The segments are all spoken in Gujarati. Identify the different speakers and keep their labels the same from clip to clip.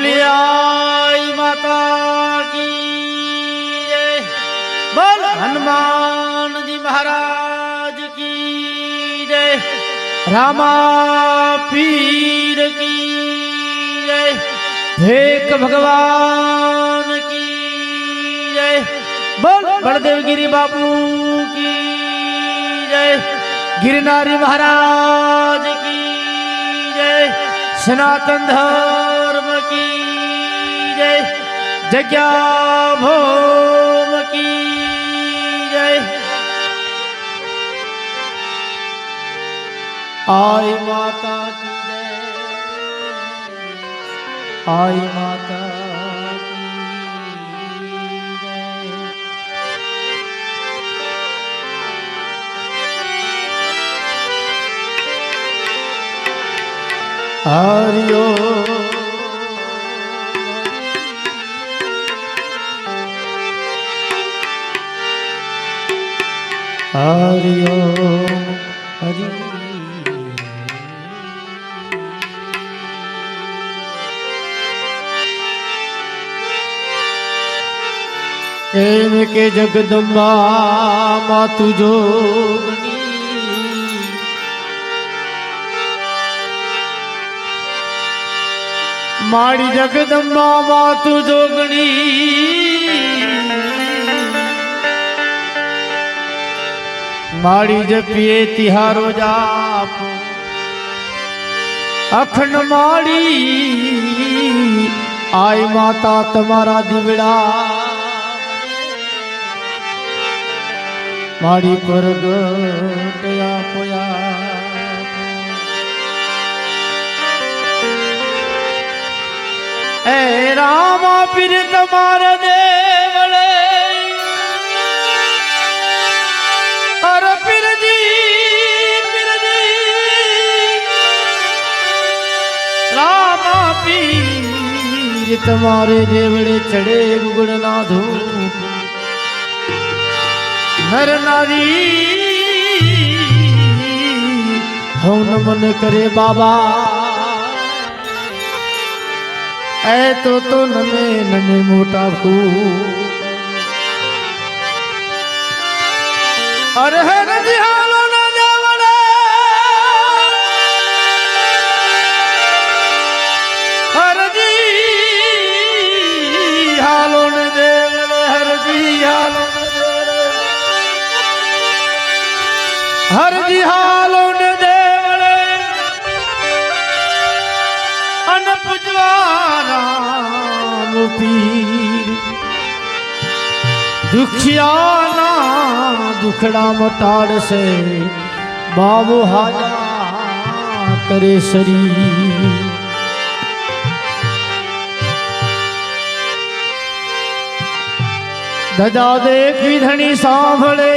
Speaker 1: બોલિયાઈ માતા કી. બોલ હનુમાનજી મહારાજ કી જય રામા પીર કી ભેક ભગવાન કી જય. બોલ બળદેવગીરી બાપુ કી જય. ગિરનારી મહારાજ કી જય. સનાતન ધર્મ કી જય. જગ્યા ભોમ કી જય. આય માતા આય માતા જય. હરિયો હરિયો એમ કે જગદંબા માતું તુજો મારી જગદંબા માતું જોગણી મારી જપીએ તિહારો જાપ. અખંડ માડી આય માતા તમારા દીવડા. મારી પ્રગટયા પોયા. એ રામા પીર તમારા દેવળે. અરે પીરજી પીરજી રામા પીર તમારે દેવળે ચડે ગુગળના ધૂપ નર નારી હવ નમન કરે બાબા. એ તો તો નમે નમે મોટા ફૂ અરે હર હાલો હરજી હાલો ને દેવડે અન પૂજવારામ પીર. દુખિયાના દુખડા મટાડશે બાબુ હાજા કરે શરી ધજા દેખી ધણી સાંભળે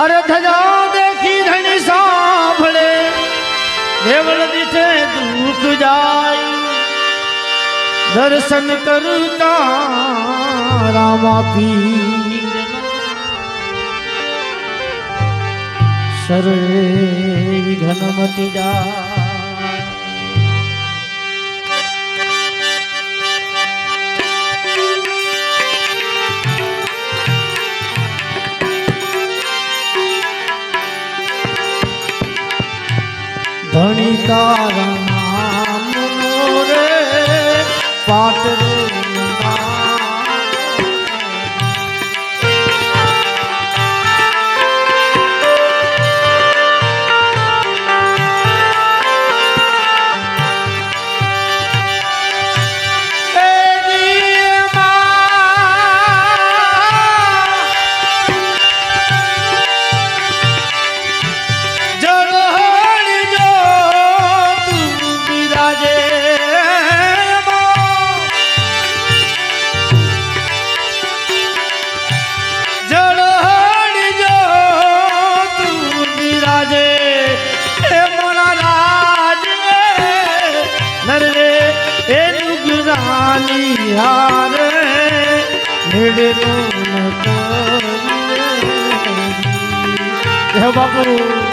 Speaker 1: અરે ધજા દેખી ધણી સાંભળે દેવળ દીઠે દુઃખ જાય. દર્શન કરતા રામા પીર. શરણે વિઘ્ન મટી જાય. તારા નામ રે પાટ રે બાપુ.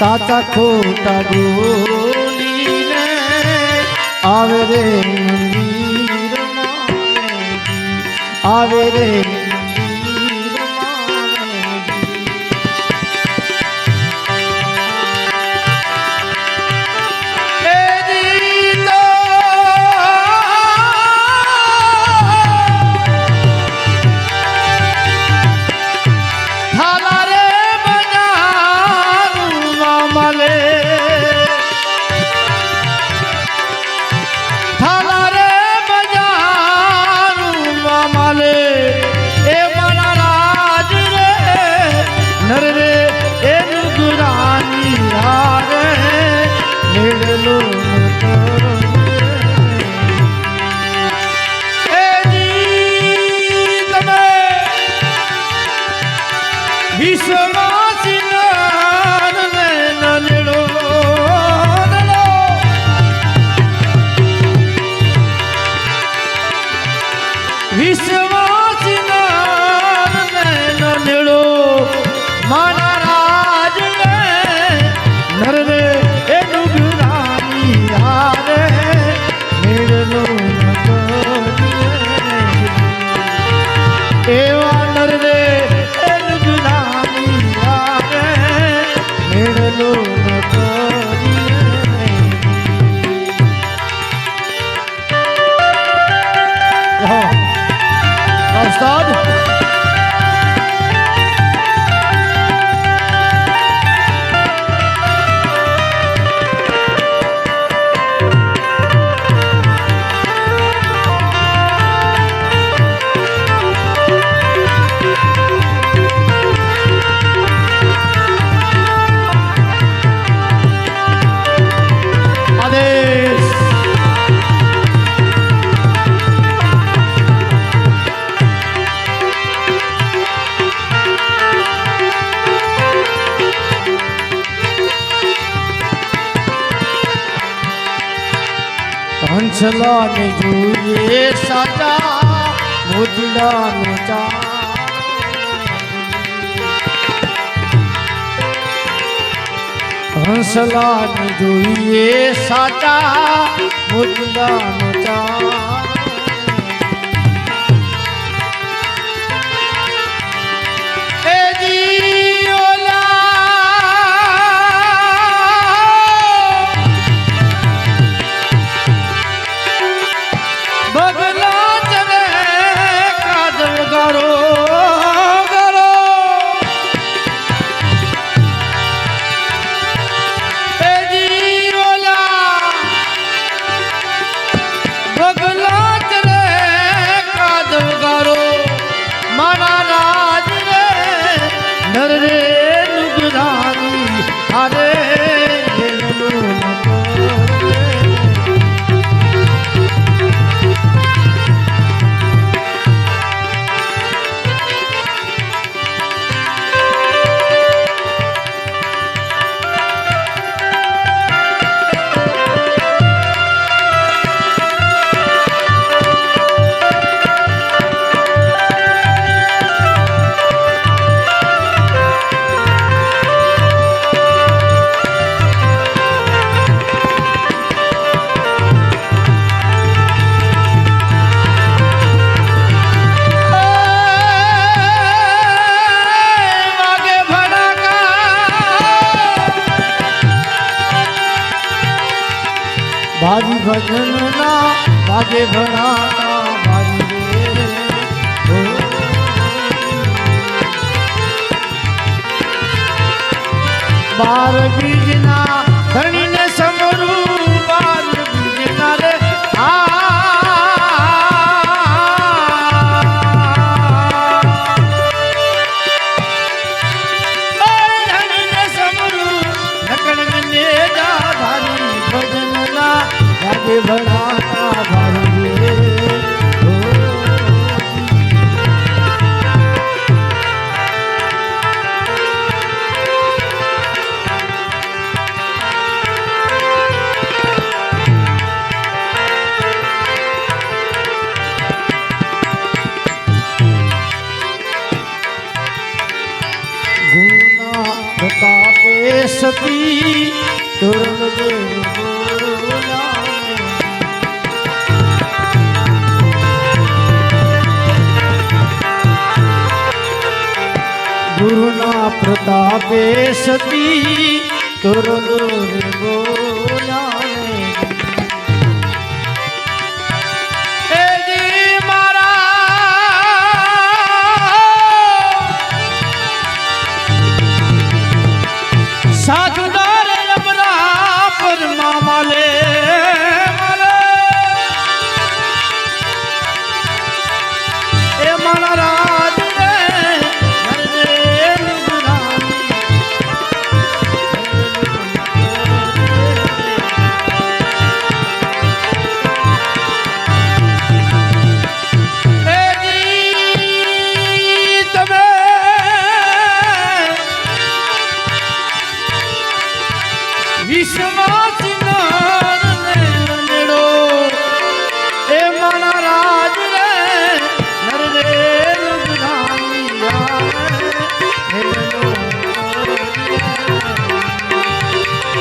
Speaker 1: સાચા ખોટા બોલીને આવે રે આવે રે હંસલાને જોઈએ સાચા મોદલાનો ચા. હંસલાને જોઈએ સાચા મોદલાનો ચા. ભડાકા ભાગે ભણાતા મારી બાર બીજના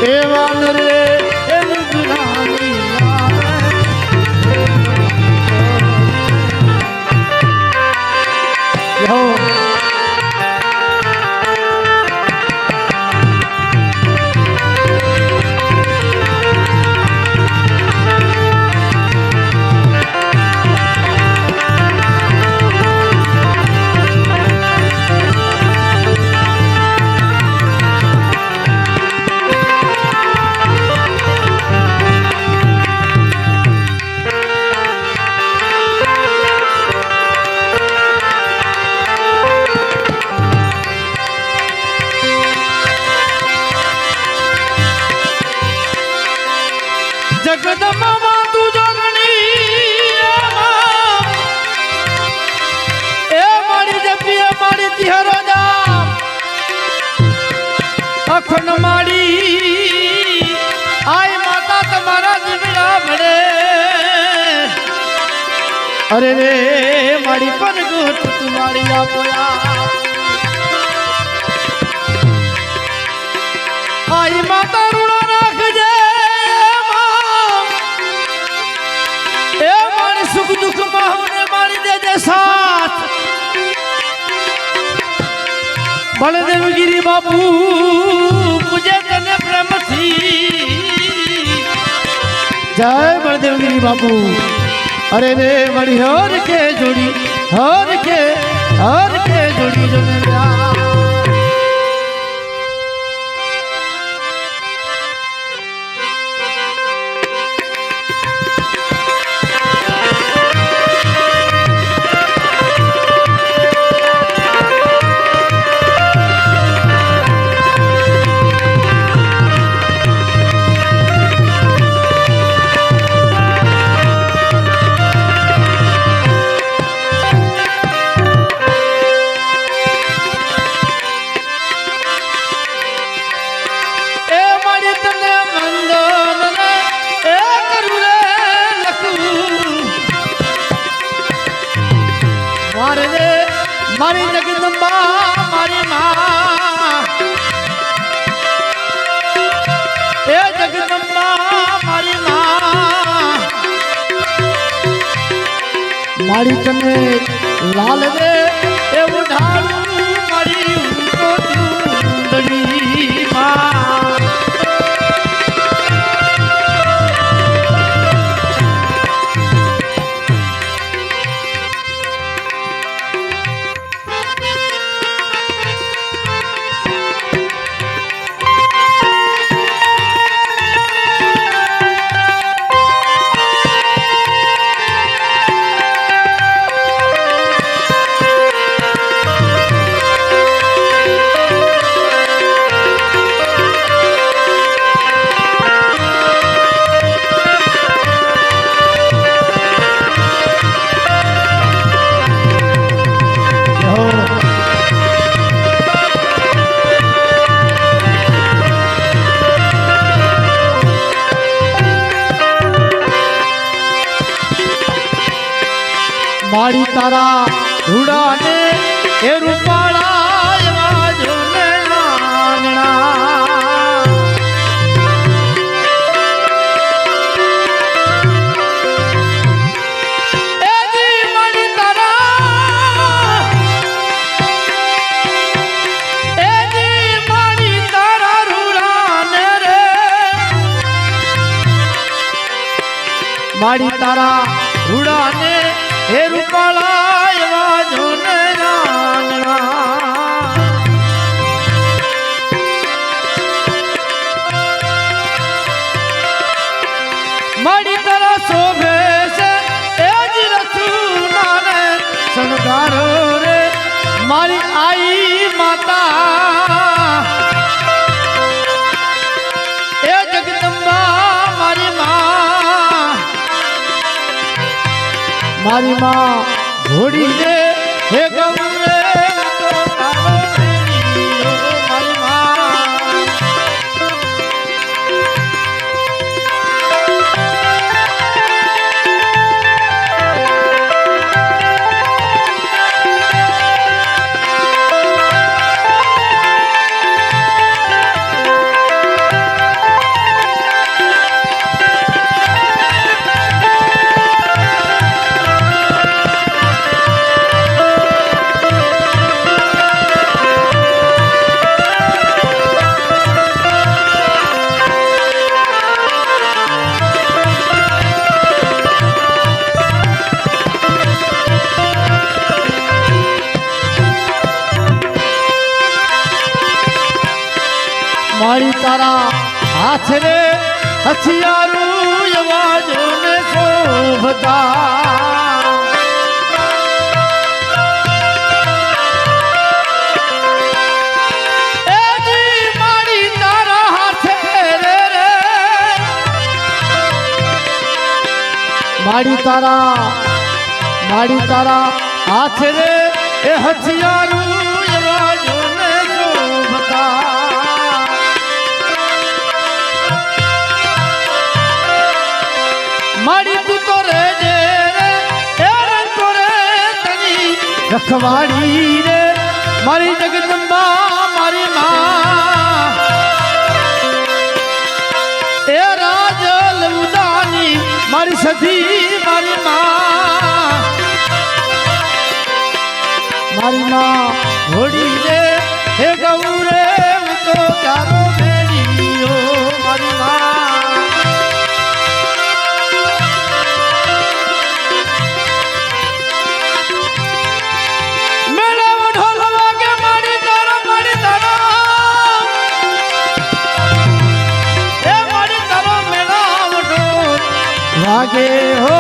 Speaker 1: વાન રે. જગદંબા તું જોગણી એ મારી જપી, એ મારી તિહરો જામ. અખન માડી. આય માતા તમારા જીવડા ભળે અરે રે, મારી પરગોટ તું મારી આપોયા આય માતા મારી દેજે સાથ બળદેવગીરી બાપુ પૂજે તને પ્રેમથી જય બળદેવગીરી બાપુ અરે રે વળી હર કે જોડી હર કે હર કે જોડી જોને લ્યા જગદંબા મારી તને લાલ રે. મારી રૂડાને એ રૂપાળા એવા આંગણા એ તારા મારી માં ઘોડી દે હે ગૌરે મારી તારા હાથ રે હથિયારું અવાજો ને શોભતા. મારી તારા મારી તારા હાથ રે. એ હથિયારું રખવાડી રે મારી જગદંબા, મારી માં. એ રાજલ ઉદાની, મારી સધી, મારી માં. મારી માં ઘોડી વાગે હો.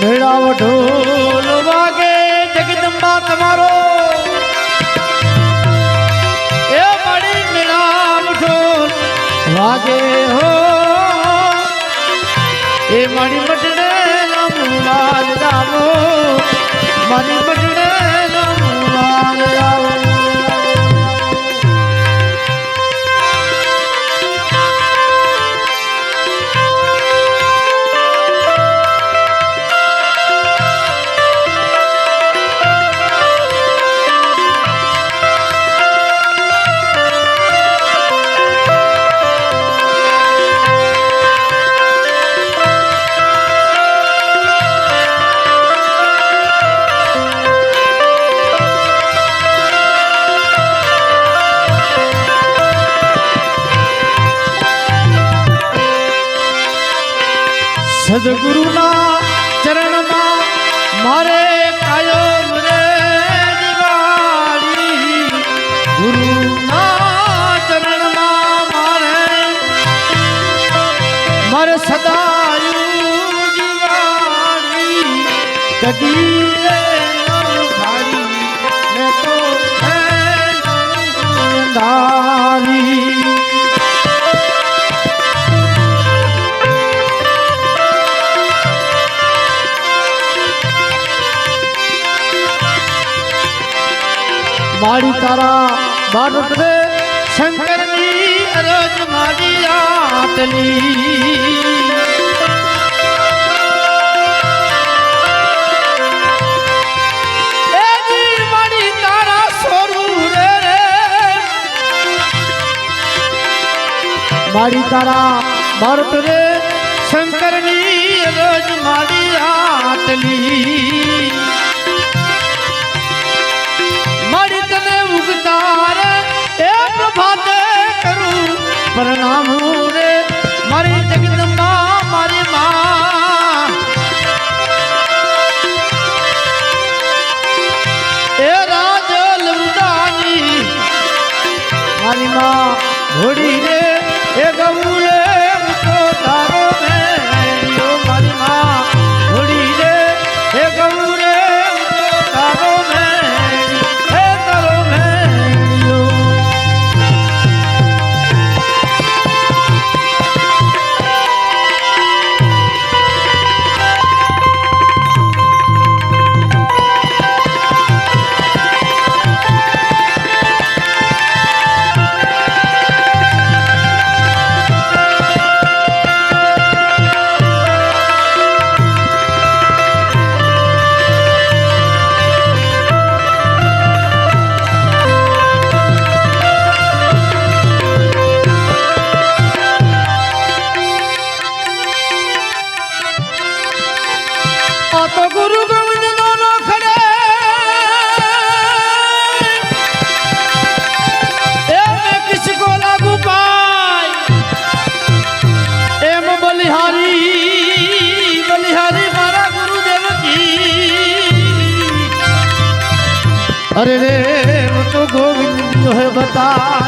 Speaker 1: મેળાવ ઢોલ વાગે, જગદંબા તમારો. એ મારી મેળાવ ઢોલ વાગે હો. એ મારી મટને લાલ રામો મારી સદગુરુના ચરણમાં મારે કાયમ રે દિવાળી. ગુરુના ચરણમાં મારે મારે સદાયું દિવાળી. કદી માડી તારા બારત રે શંકરની અરજ માડી આતલી. માડી તારા સોરું રે શંકરની રોજ મારી આતલી. કરું પ્રણામ રે મારી જગદંબા મારી માં. ઘોડી રે એ ગૌરે અરે રે તો ગોવિંદ બતા